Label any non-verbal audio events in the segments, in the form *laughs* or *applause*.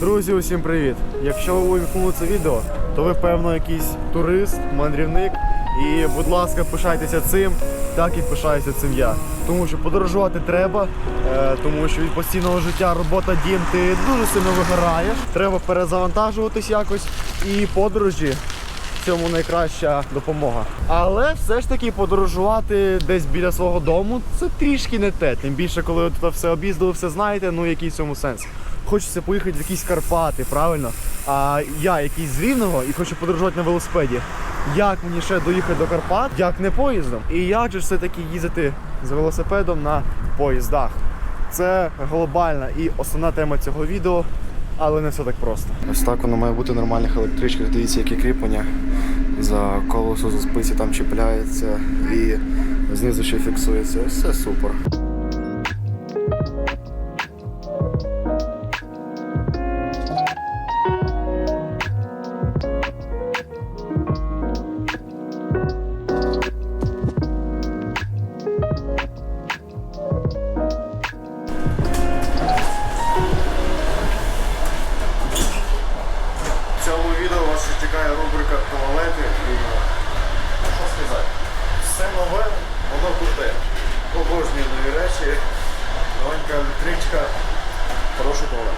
Друзі, усім привіт! Якщо ви увімкнули це відео, то ви певно якийсь турист, мандрівник. І, будь ласка, пишайтеся цим, так і пишаюся цим я. Тому що подорожувати треба, е, тому що від постійного життя, робота, дім, ти дуже сильно вигораєш. Треба перезавантажуватись якось. І подорожі в цьому найкраща допомога. Але все ж таки подорожувати десь біля свого дому це трішки не те. Тим більше, коли ви тут все об'їздили, все знаєте, ну який в цьому сенс. Хочеться поїхати в якісь Карпати, правильно? А я якийсь з Рівного і хочу подорожувати на велосипеді. Як мені ще доїхати до Карпат, як не поїздом? І як же все-таки їздити з велосипедом на поїздах? Це глобальна і основна тема цього відео, але не все так просто. Ось так воно має бути в нормальних електричках. Дивіться, які кріплення за колесо за спиці там чіпляється і знизу ще фіксується. Все супер. Новенька електричка. Хороший туалет.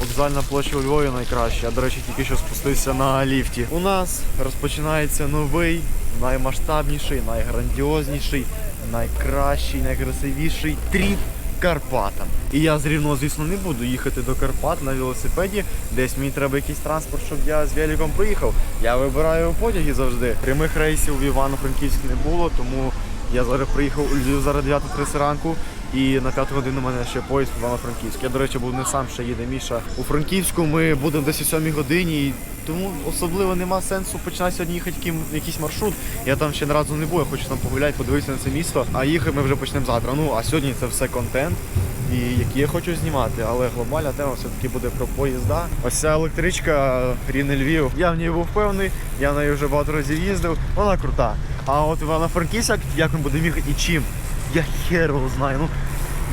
Вокзальна площа у Львові найкраща. Я, до речі, тільки що спустився на ліфті. У нас розпочинається новий, наймасштабніший, найграндіозніший, найкращий, найкрасивіший тріп Карпатам. І я з Рівного, звісно, не буду їхати до Карпат на велосипеді. Десь мені треба якийсь транспорт, щоб я з великом приїхав. Я вибираю потяги завжди. Прямих рейсів в Івано-Франківськ не було, тому я зараз приїхав у Львів зараз 9.30 ранку. І на 5 годину у мене ще поїзд в Івано-Франківськ. Я, до речі, був не сам, ще їде Міша. У Франківську ми будемо десь о 7 годині, тому особливо нема сенсу починати сьогодні їхати якийсь маршрут. Я там ще разу не був, я хочу там погуляти, подивитися на це місто. А їхати ми вже почнемо завтра. Ну а сьогодні це все контент. І який я хочу знімати, але глобальна тема все-таки буде про поїзда. Ось ця електричка Рівне Львів. Я в ній був певний, я на неї вже багато разів їздив. Вона крута. А от Івано-Франківськ, як він буде їхати і чим? Я його знаю. Ну,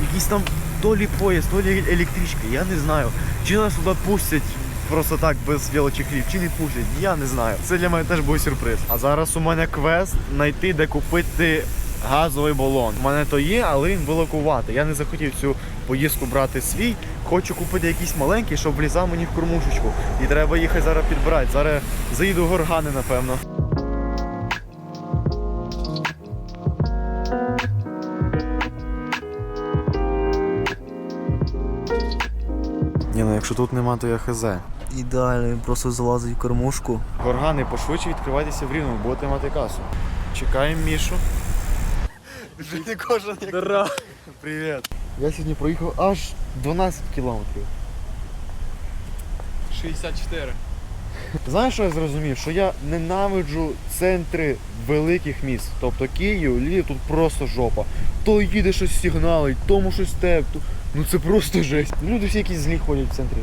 якийсь там то лі поїзд, то лі електричка, я не знаю. Чи нас туди пустять просто так без велочихлів, чи не пустять, я не знаю. Це для мене теж був сюрприз. А зараз у мене квест знайти, де купити газовий балон. У мене то є, але він вилокувати. Я не захотів цю поїздку брати свій. Хочу купити якийсь маленький, щоб влізав мені в кормушечку. І треба їхати зараз підбирати. Зараз заїду в горгани, напевно. Якщо тут нема, то я хз. Ідеально, він просто залазить в кормушку. Горгани, пошвидше відкривайтеся в рівному, будете мати касу. Чекаємо Мішу. Вже не кожен як. Дра. Привіт. Я сьогодні проїхав аж 12 кілометрів. 64. Знаєш, що я зрозумів? Що я ненавиджу центри великих міст. Тобто Київ, Львів, тут просто жопа. То їде щось сигналить, тому щось те. то- Ну це просто жесть. Люди всі якісь злі ходять в центрі.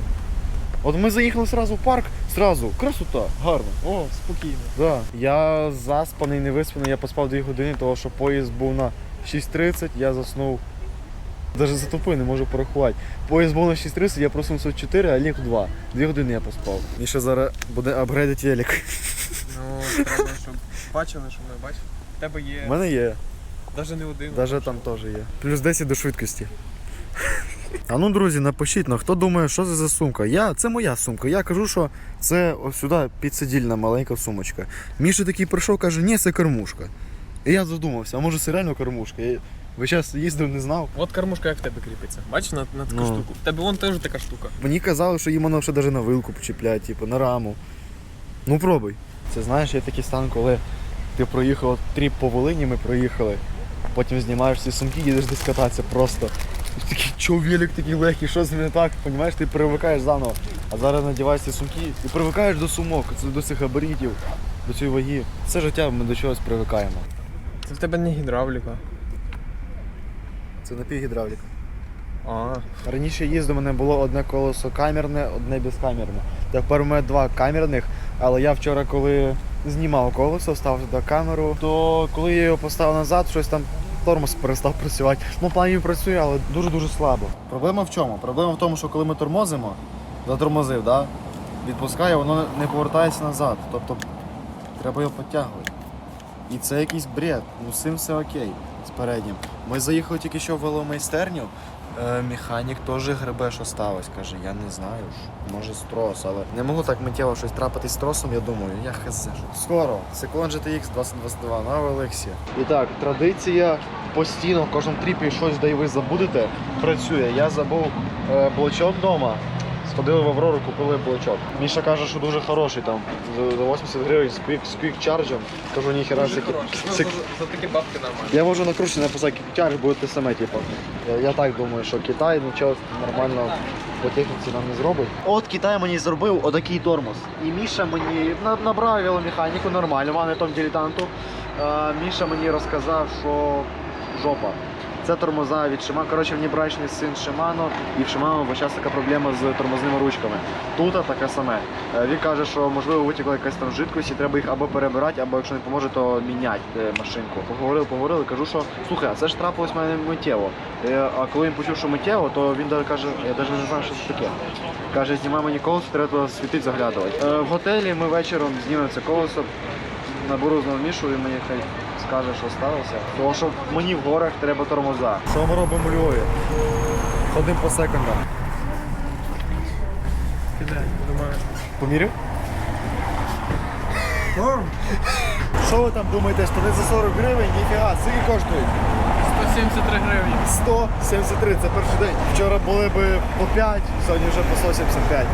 От ми заїхали сразу в парк, сразу, красота, гарно. О, спокійно. Да. Я заспаний, не виспаний, я поспав 2 години, тому що поїзд був на 6.30, я заснув. Навіть затупив, не можу порахувати. Поїзд був на 6.30, я проснувся в 4, а ліг в 2. 2 години я поспав. І ще зараз буде апгрейдити велик. Ну, треба, щоб бачили, що ми бачили. В тебе У є мене є, навіть не один. навіть там теж є. Плюс 10 до швидкості. А ну, друзі, напишіть, ну хто думає, що це за сумка? Я, це моя сумка. Я кажу, що це ось сюди підсидільна маленька сумочка. Міша такий прийшов, каже, ні, це кормушка. І я задумався, а може це реально кормушка? Я весь час їздив, не знав. От кормушка як в тебе кріпиться. Бачиш на, на таку Ну. штуку. В тебе вон теж така штука. Мені казали, що їм воно ще навіть на вилку почіпляють, типу, на раму. Ну пробуй. Це знаєш, є такий стан, коли ти проїхав тріп по Волині, ми проїхали, потім знімаєш ці сумки, їдеш десь кататися просто. Такий, чо велик такий легкий, що з ним не так, розумієш, ти привикаєш заново. А зараз надіваєш ці сумки і привикаєш до сумок, до цих габаритів, до цієї ваги. Все життя ми до чогось привикаємо. Це в тебе не гідравліка. Це напівгідравліка. А, Раніше їздив, у мене було одне колесо камерне, одне безкамерне. Тепер у мене два камерних, але я вчора, коли знімав колесо, ставив туди камеру, то коли я його поставив назад, щось там тормоз перестав працювати. Ну, плані працює, але дуже-дуже слабо. Проблема в чому? Проблема в тому, що коли ми тормозимо, затормозив, да? відпускає, воно не повертається назад. Тобто треба його підтягувати. І це якийсь бред. Ну з цим все окей. З переднім. Ми заїхали тільки що в веломайстерню. Е, механік теж гребе, що сталося. Каже, я не знаю, ж, може з трос, але не могло так миттєво щось трапитись з тросом, я думаю, я хз. Скоро, Циклон GTX 2022 на Олексі. І так, традиція постійно в кожному тріпі щось де ви забудете, працює. Я забув е, блочок вдома. Сходили в Аврору, купили блочок. Міша каже, що дуже хороший там. За за 80 гривень з quick, з charge. Кажу, ніхера це. Ну, за, за такі бабки нормально. я можу накручити написати quick charge, буде те саме, типу. Я, я так думаю, що Китай нічого нормально по техніці нам не зробить. От Китай мені зробив отакий тормоз. І Міша мені набрав веломеханіку нормально, мене там дилетанту. Міша мені розказав, що жопа. Це тормоза від Shimano. Коротше, внебрачний син Shimano, і в Shimano весь така проблема з тормозними ручками. Тут таке саме. Е, Він каже, що можливо витікла якась там жидкость, і треба їх або перебирати, або якщо не поможе, то міняти е, машинку. Поговорили, поговорили, кажу, що слухай, а це ж трапилось в мене миттєво. Е, А коли він почув, що миттєво, то він каже, я навіть не знаю, що це таке. Каже, знімай мені колесо, треба туди світить заглядувати. В готелі ми вечором знімемо це колесо, наберу знову мішу, і мені хай скаже, що сталося. Тому що мені в горах треба тормоза. Що ми робимо у Львові? Ходимо по секундам. Кидай, думаю. Поміряв? Що ви там думаєте, штани за 40 гривень? Ніфіга, скільки коштують? 173 гривні. 173, це перший день. Вчора були би по 5, сьогодні вже по 175.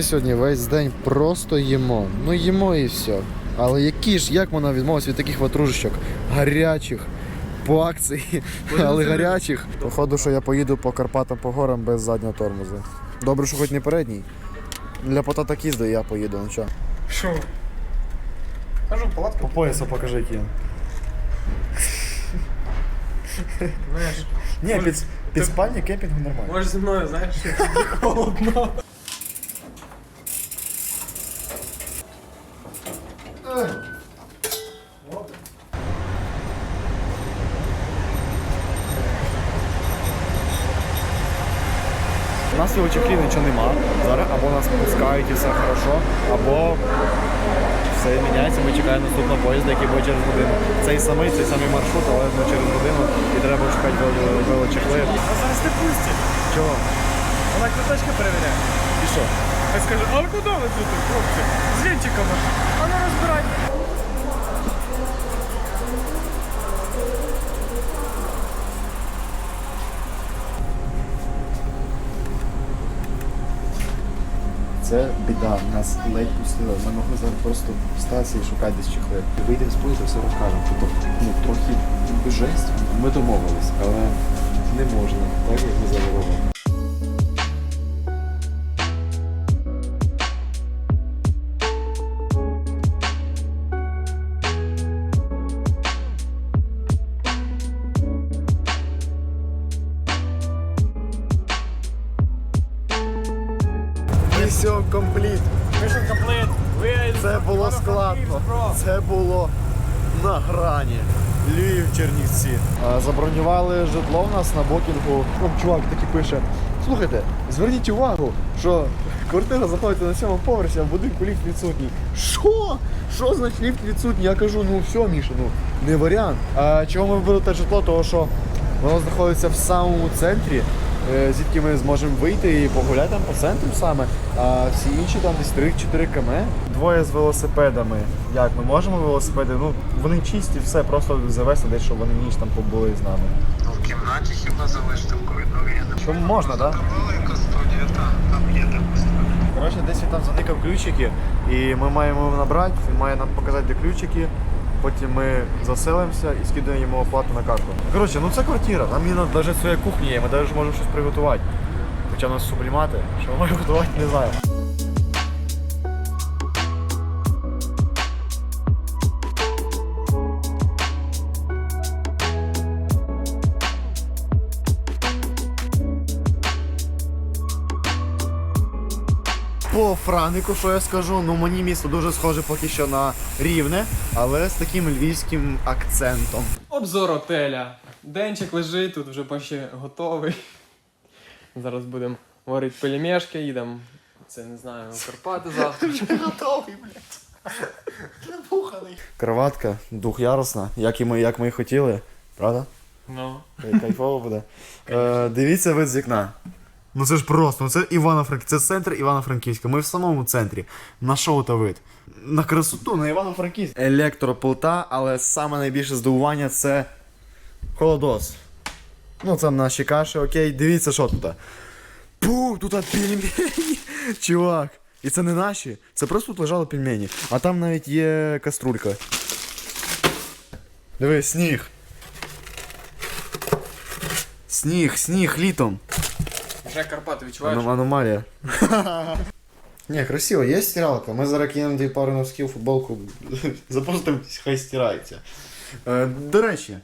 Ми сьогодні весь день просто їмо. Ну їмо і все. Але які ж, як вона відмовилась від таких ватрушечок? Гарячих, по акції, але гарячих. Походу, що я поїду по Карпатам по горам без заднього тормозу. Добре, що хоч не передній. Для пота так їздив, я поїду, ну чого. Що? Кажу, палатка. По поясу покажи кін. Знаєш, Ні, під, під спальні кемпінгу нормально. можеш зі мною, знаєш, *laughs* холодно. Нас його чехлі нічого нема. Зараз або нас пускають і все хорошо, або все міняється. Ми чекаємо наступного поїзда, який буде через годину. Цей самий, цей самий маршрут, але ну, через годину і треба чекати вело- велочехли. А зараз не пустять. Чого? Вона квиточки перевіряє. І що? Хай скаже, а куди ви тут, хлопці? З вінчиками. А ну розбирай. Це біда, нас ледь пустили. Ми могли зараз просто встатися і шукати десь чехли. Вийдемо з поїзду, все розкажемо. Тобто, ну, трохи жесть. Ми домовились, але не можна, так як ми заворовано. Забронювали житло в нас на бокінгу. Ну, чувак таки пише: слухайте, зверніть увагу, що квартира знаходиться на сьомому поверсі, а в будинку ліфт відсутній. Що? Що значить ліфт відсутній? Я кажу, ну все, Міша, ну не варіант. А чого ми вибрали те житло? Того що воно знаходиться в самому центрі. Е, Звідки ми зможемо вийти і погуляти там по центру саме, а всі інші там десь 3-4 км. Двоє з велосипедами. Як ми можемо велосипеди? Ну вони чисті, все, просто завести десь, щоб вони ніч там побули з нами. Ну, в кімнаті хіба залишити в коридорі, я не Чому можна, так? Велика студія, так, там є де. Коротше, десь він там заникав ключики, і ми маємо його набрати, він має нам показати, де ключики. Потім ми заселимося і скидаємо оплату на карту. Коротше, ну це квартира, нам є навіть своя кухня є, ми навіть можемо щось приготувати. Хоча в нас сублімати, що ми *laughs* готувати, не знаю. По Франику, що я скажу, ну мені місто дуже схоже поки що на рівне, але з таким львівським акцентом. Обзор отеля. Денчик лежить, тут вже почти готовий. Зараз будемо варити пельмешки, їдемо. Це не знаю, в Карпати завтра. Готовий, блядь. Набуханий. Кроватка двохярусна, як і ми, як ми і хотіли, правда? Ну. Кайфово буде. Е, дивіться вид з вікна. Ну це ж просто, ну це Івано-Франк, це центр Івано-Франківська. Ми в самому центрі. На шоу та вид. На красоту, на Івано-Франківськ. Електроплита, але саме найбільше здивування це холодос. Ну, це наші каші, окей. Дивіться, що тут. Пу, тут пельмені. *laughs* Чувак. І це не наші, це просто тут лежали пельмені. А там навіть є каструлька. Диви, сніг. Сніг, сніг літом. Вже Карпати відчуваєш? Аном- аномалія. *laughs* Не, красиво, є стиралка. Ми зараз кинемо дві пари носків, футболку, *laughs* запустимо, хай стирається. Е, до речі,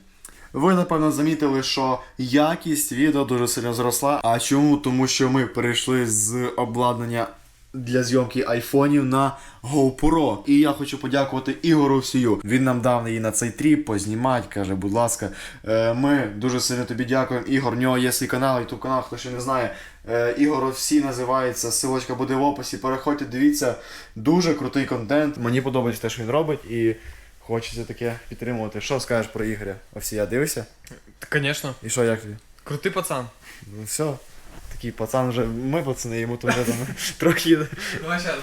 ви напевно замітили, що якість відео дуже сильно зросла. А чому? Тому що ми перейшли з обладнання для зйомки айфонів на GoPro. І я хочу подякувати Ігору Всію. Він нам дав її на цей тріп, познімати, каже, будь ласка. Е, Ми дуже сильно тобі дякуємо. Ігор, в нього є свій канал, ютуб канал, хто ще не знає. Е, Ігор всі називається. Силочка буде в описі. Переходьте, дивіться. Дуже крутий контент. Мені подобається те, що він робить, і хочеться таке підтримувати. Що скажеш про Ігоря? Овсія, дивишся? Звісно. І що, як тобі? Крутий пацан. Ну все. Такий пацан вже, ми пацани, йому там вже там *laughs* трохи. Давай ще.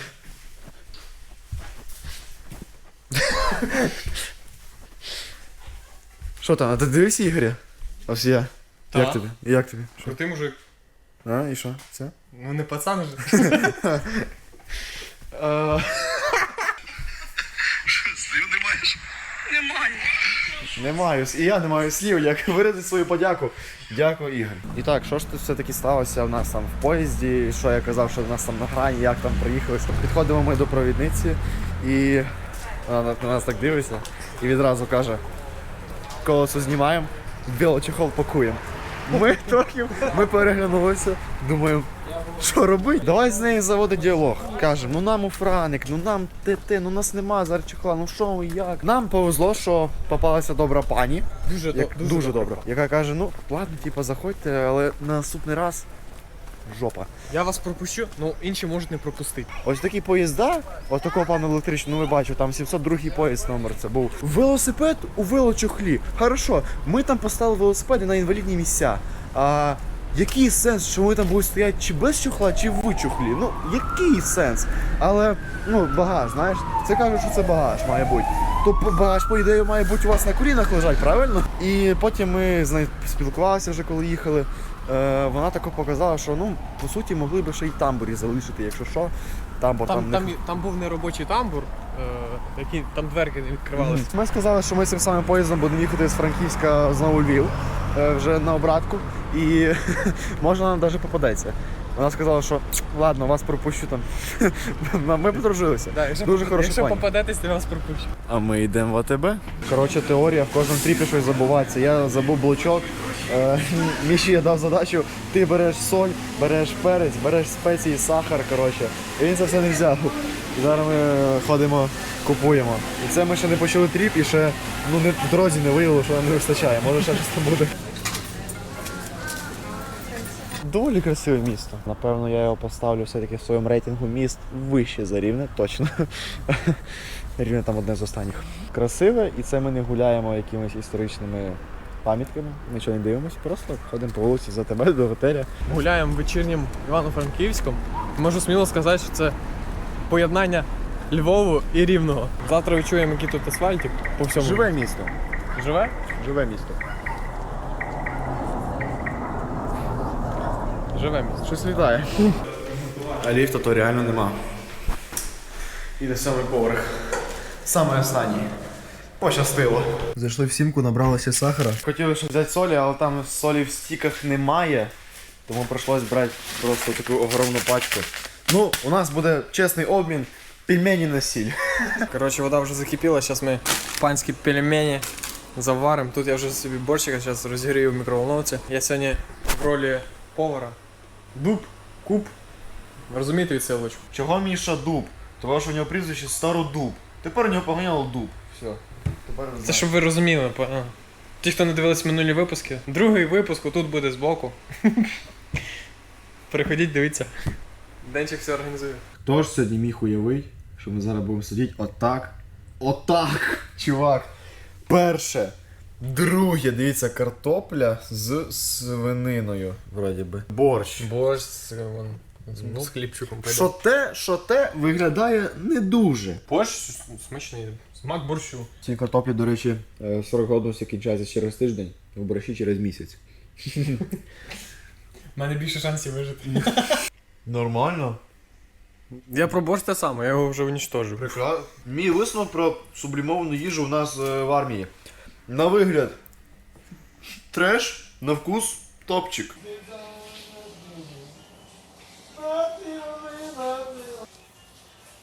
Що там, а ти дивишся Ігоря? Овсія. Як Так. тобі? Як тобі? Що? Крутий мужик. А, і що? Все? Ну не пацан же. Слів *laughs* Не маю, і я не маю слів, як *laughs* виразити свою подяку. Дякую, Ігор. І так, що ж тут все-таки сталося в нас там в поїзді, що я казав, що в нас там на грані, як там приїхали. Підходимо ми до провідниці і вона на нас так дивиться і відразу каже: колесо знімаємо, білочехол пакуємо. Ми трохи ми переглянулися, думаємо, що робити? Давай з нею заводити діалог. Кажемо, ну нам у Франик, ну нам те, ну нас нема зарчекла, ну що, як? Нам повезло, що попалася добра пані. Дуже, Як, до- дуже, добре. Яка каже, ну ладно, типу, заходьте, але на наступний раз жопа. Я вас пропущу, ну інші можуть не пропустити. Ось такі поїзда, ось такого пану електричного, ну ви бачите, там 702 поїзд номер це був. Велосипед у велочохлі. Хорошо, ми там поставили велосипеди на інвалідні місця. А який сенс, що ми там будуть стояти чи без чохла, чи в чохлі? Ну, який сенс? Але, ну, багаж, знаєш, це кажуть, що це багаж має бути. То багаж, по ідеї, має бути у вас на колінах лежать, правильно? І потім ми з нею спілкувалися вже, коли їхали. Е, вона тако показала, що ну, по суті, могли би ще й тамбурі залишити, якщо що. Тамбур там, Там, не там, там був неробочий тамбур, е, який там дверки не відкривалися. ми сказали, що ми цим самим поїздом будемо їхати з Франківська знову Львів е, вже на обратку. І *laughs* можна нам навіть попадеться. Вона сказала, що ладно, вас пропущу там. *laughs* Ми подружилися. Да, якщо Дуже хороша Якщо пані. попадетесь, то я вас пропущу. А ми йдемо в АТБ. Коротше, теорія, в кожному тріпі щось забувається. Я забув блочок. Е, *laughs* Міші я дав задачу, ти береш соль, береш перець, береш спеції, сахар. Коротше. І він це все не взяв. І зараз ми ходимо, купуємо. І це ми ще не почали тріп і ще ну, не, в дорозі не виявили, що нам не вистачає. Може ще щось там буде. Доволі красиве місто. Напевно, я його поставлю все-таки в своєму рейтингу міст вище за рівне, точно. *laughs* Рівне там одне з останніх. Красиве, і це ми не гуляємо якимись історичними пам'ятками, нічого не дивимося, просто ходимо по вулиці за тебе до готеля. Гуляємо вечірнім Івано-Франківськом. Можу сміло сказати, що це поєднання Львову і Рівного. Завтра відчуємо, який тут асфальтик по всьому. Живе місто. Живе? Живе місто. Живе місце. Щось літає. А ліфта то реально нема. І на сьомий поверх. Саме останній. Пощастило. Зайшли в сімку, набралося сахара. Хотіли ще взяти солі, але там солі в стіках немає. Тому прийшлось брати просто таку огромну пачку. Ну, у нас буде чесний обмін пельмені на сіль. *laughs* Коротше, вода вже закипіла, зараз ми панські пельмені заваримо. Тут я вже собі борщика зараз розігрію в мікроволновці. Я сьогодні в ролі повара. Дуб, куб. Розумієте відсилочку? Чого Міша дуб? Тому що у нього прізвище Стародуб. Тепер у нього поганяло дуб. Все. Тепер Це щоб ви розуміли. по- а. Ті, хто не дивились минулі випуски, другий випуск тут буде збоку. Переходіть, дивіться. Денчик все організує. Хто ж сьогодні міг уявити, що ми зараз будемо сидіти отак. Отак, чувак. Перше. Друге, дивіться, картопля з свининою, вроді би. Борщ. Борщ з, вон, з, з хлібчиком. Що те, що те виглядає не дуже. Борщ смачний. Смак борщу. Ці картоплі, до речі, е, срок годності кінчається через тиждень, в борщі через місяць. У мене більше шансів вижити. Нормально. Я про борщ те саме, я його вже унічтожив. Прекрасно. Мій висновок про сублімовану їжу у нас е, в армії. На вигляд треш, на вкус топчик.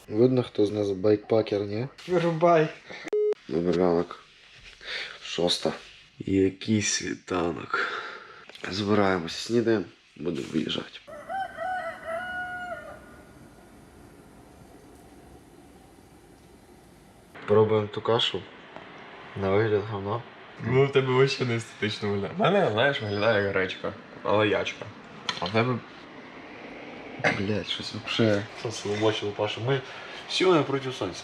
Видно, хто з нас байкпакер, ні? Вирубай. Добрий ранок. Шоста. Який світанок. Збираємося, снідаємо, будемо виїжджати. Пробуємо ту кашу. На вигляд говно. Ну, в тебе вообще не естетично виглядає. У мене, знаєш, виглядає як гречка, але ячка. А в тебе Блять, щось вообще. Сонце вимочило Паша. Ми сьогодні проти сонця.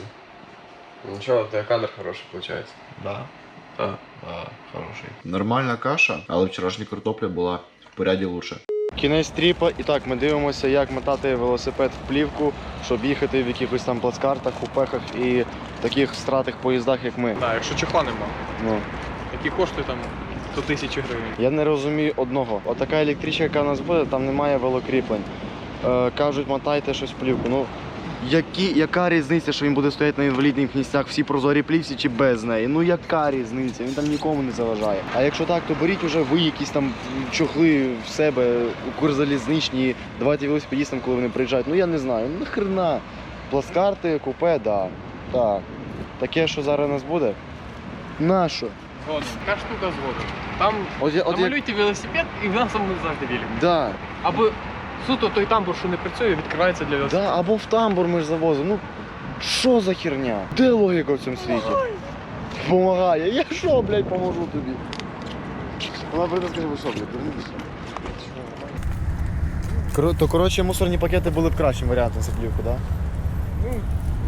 нічого, в тебе кадр хороший виходить. Да. Так, да, хороший. Нормальна каша, але вчорашня картопля була в поряді лучше. Кінець тріпа, і так ми дивимося, як мотати велосипед в плівку, щоб їхати в якихось там плацкартах, купехах і таких стратих поїздах, як ми. Так, якщо чехла нема, Ну. які коштує там до тисячі гривень. Я не розумію одного. Отака електричка, яка в нас буде, там немає велокріплень. Е, кажуть, мотайте щось в плівку. Ну, які, яка різниця, що він буде стояти на інвалідних місцях всі прозорі плівці чи без неї? Ну яка різниця? Він там нікому не заважає. А якщо так, то беріть уже ви якісь там чохли в себе, укрзалізничні, давайте велосипедістам, коли вони приїжджають. Ну я не знаю. Ну нахрена. Пласкарти, купе, да. Так. Таке, що зараз у нас буде. Нащо? Згодом. Яка штука згодом. Там От я, от я... намалюйте велосипед і в нас там буде завжди велик. Да. Або суто той тамбур, що не працює, відкривається для велосипеда. Да, або в тамбур ми ж завозимо. Ну, що за херня? Де логіка в цьому світі? Помагає. Я що, блядь, поможу тобі? Вона прийде, скаже, ви що, блядь, дурнитися? То, коротше, мусорні пакети були б кращим варіантом за плівку, так? Ну,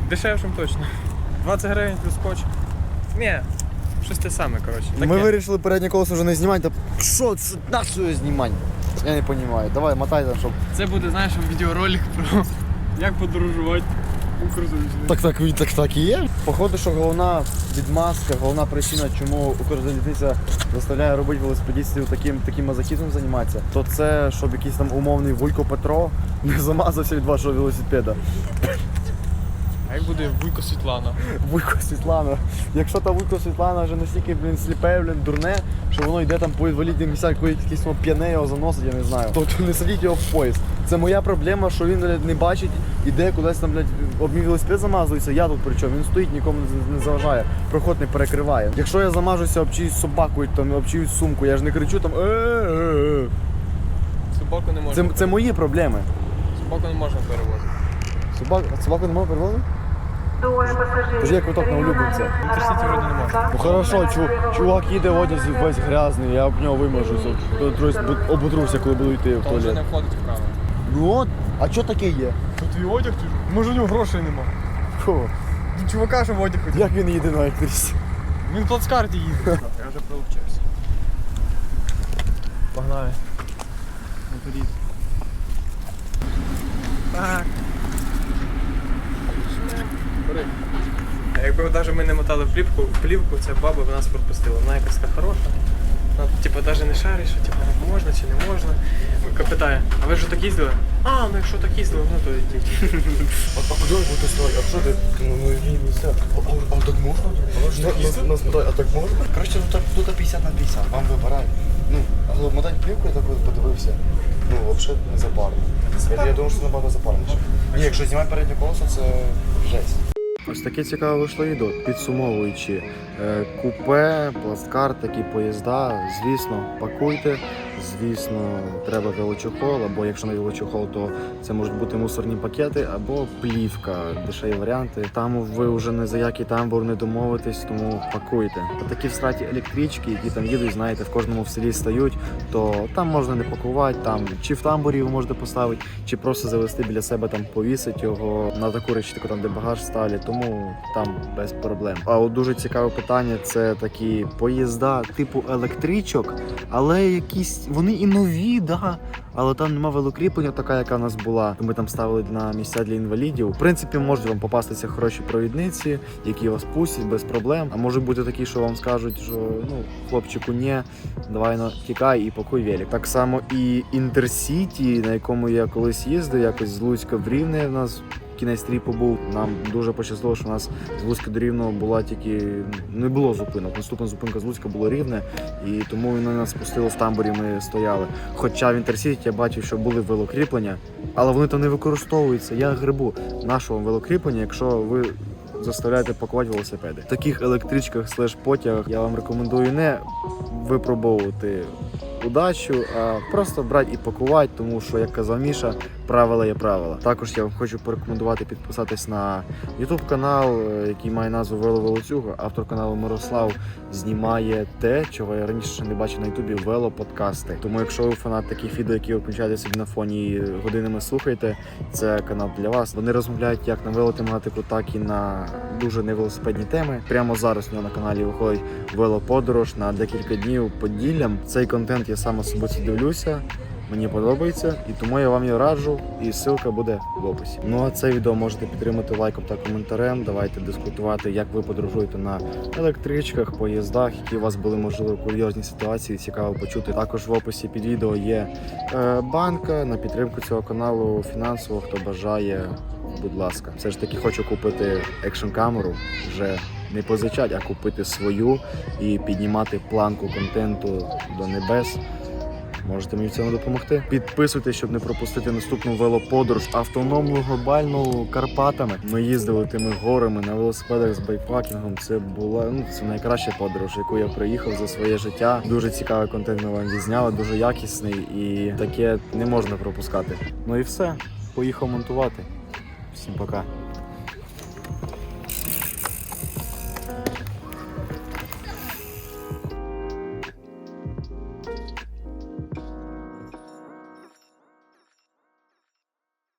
дешевшим точно. 20 гривень плюс скотч. Ні, щось те саме, коротше. Ми вирішили переднє колесо вже не знімати, та що, що на його знімати? Я не розумію. Давай, мотай там, щоб. Це буде, знаєш, відеоролик про як подорожувати. Так, так, так, так і є. Походу, що головна відмазка, головна причина, чому Укрзалізниця заставляє робити велосипедістів таким, таким мазохізмом займатися, то це, щоб якийсь там умовний Вулько Петро *laughs* не замазався від вашого велосипеда. А як буде Вуйко Світлана? Вуйко Світлана. Якщо та Вуйко Світлана вже настільки блін, сліпе, блін, дурне, що воно йде там по інвалідним місцях, коли якийсь воно п'яне його заносить, я не знаю. Тобто не садіть його в поїзд. Це моя проблема, що він блядь, не бачить, іде кудись там, блядь, об мій велосипед замазується, я тут при чому. Він стоїть, нікому не- не заважає, проход не перекриває. Якщо я замажуся об чиюсь собаку, там, об чиюсь сумку, я ж не кричу там е-е-е. Собаку не можна. Це, це мої проблеми. Собаку не можна перевозити. Собак, собаку не можна перевозити? Тож є квиток на улюбленця. Інтерсіті вроді не можна. Ну хорошо, чу, чувак їде в одязі весь грязний, я об нього бу- ободруся, коли буду йти в То вже не входить в правила. Ну от, а що таке є? То твій одяг чи що? Може у нього грошей нема. Фу, Ну, Чувака, що в одяг хотів. як він їде на електричці? Він в плацкарті їде. Я вже прилучився. Погнали. Наперед. Так. Бери. А якби навіть ми не мотали плівку, ця баба б нас пропустила. Вона якась така хороша. Ну, типу, навіть не шариш, що типу, можна чи не можна. Питає, а ви ж так їздили? А, ну якщо так їздили, ну то йдіть. А, а куди ви будете ставити? А що ти? Ну, ну, і не все. А, а, а так можна? Нас, нас, нас а так можна? Коротше, ну так тут 50 на 50, вам вибирають. Ну, але мотать плівку я таку подивився. Ну, взагалі не запарно. Я, я думаю, що це набагато запарніше. Ні, якщо знімати переднє колесо, це жесть. Ось таке цікаве вийшло відео, підсумовуючи купе, плацкар, такі поїзда. Звісно, пакуйте. Звісно, треба велочохол, або якщо не велочохол, то це можуть бути мусорні пакети або плівка, дешеві варіанти. Там ви вже не за який тамбур не домовитесь, тому пакуйте. Такі всраті електрички, які там їдуть, знаєте, в кожному в селі стають, то там можна не пакувати, там чи в тамбурі ви можете поставити, чи просто завести біля себе там повісити його на таку решітку, там де багаж ставлять, тому там без проблем. А от дуже цікаве питання це такі поїзда типу електричок, але якісь вони і нові, да. Але там нема велокріплення, така, яка в нас була. Ми там ставили на місця для інвалідів. В принципі, можуть вам попастися хороші провідниці, які вас пустять без проблем. А може бути такі, що вам скажуть, що ну хлопчику, ні, давай ну, тікай і пакуй велик. Так само і інтерсіті, на якому я колись їздив, якось з Луцька в Рівне в нас. Кінець тріпу був. Нам дуже пощастило, що у нас з Луцька до Рівного була тільки не було зупинок. Наступна зупинка з Луцька було рівне, і тому вони нас спустили в тамбурі. Ми стояли. Хоча в інтерсіті я бачив, що були велокріплення, але вони там не використовуються. Я грибу нашого велокріплення, якщо ви заставляєте пакувати велосипеди. В таких електричках слеш потягах я вам рекомендую не випробовувати удачу, а просто брати і пакувати, тому що, як казав Міша, правила є правила. Також я вам хочу порекомендувати підписатись на YouTube канал, е, який має назву Вело Велоцюга. Автор каналу Мирослав знімає те, чого я раніше ще не бачив на Ютубі велоподкасти. Тому, якщо ви фанат таких відео, які ви включаєте собі на фоні годинами слухаєте, це канал для вас. Вони розмовляють як на велотематику, так і на дуже невелосипедні теми. Прямо зараз у нього на каналі виходить велоподорож на декілька днів Поділлям. Цей контент я сам особисто дивлюся. Мені подобається, і тому я вам його раджу, і ссылка буде в описі. Ну а це відео можете підтримати лайком та коментарем. Давайте дискутувати, як ви подорожуєте на електричках, поїздах, які у вас були можливо курйозні ситуації. Цікаво почути. Також в описі під відео є е, банка на підтримку цього каналу фінансово. Хто бажає, будь ласка, все ж таки хочу купити екшн камеру вже. Не позичать, а купити свою і піднімати планку контенту до небес. Можете мені в цьому допомогти. Підписуйтесь, щоб не пропустити наступну велоподорож автономну глобальну Карпатами. Ми їздили тими горами на велосипедах з байкпакінгом. Це була ну це найкраща подорож, яку я проїхав за своє життя. Дуже цікавий контент ми вам відзняли, дуже якісний і таке не можна пропускати. Ну і все, поїхав монтувати. Всім пока.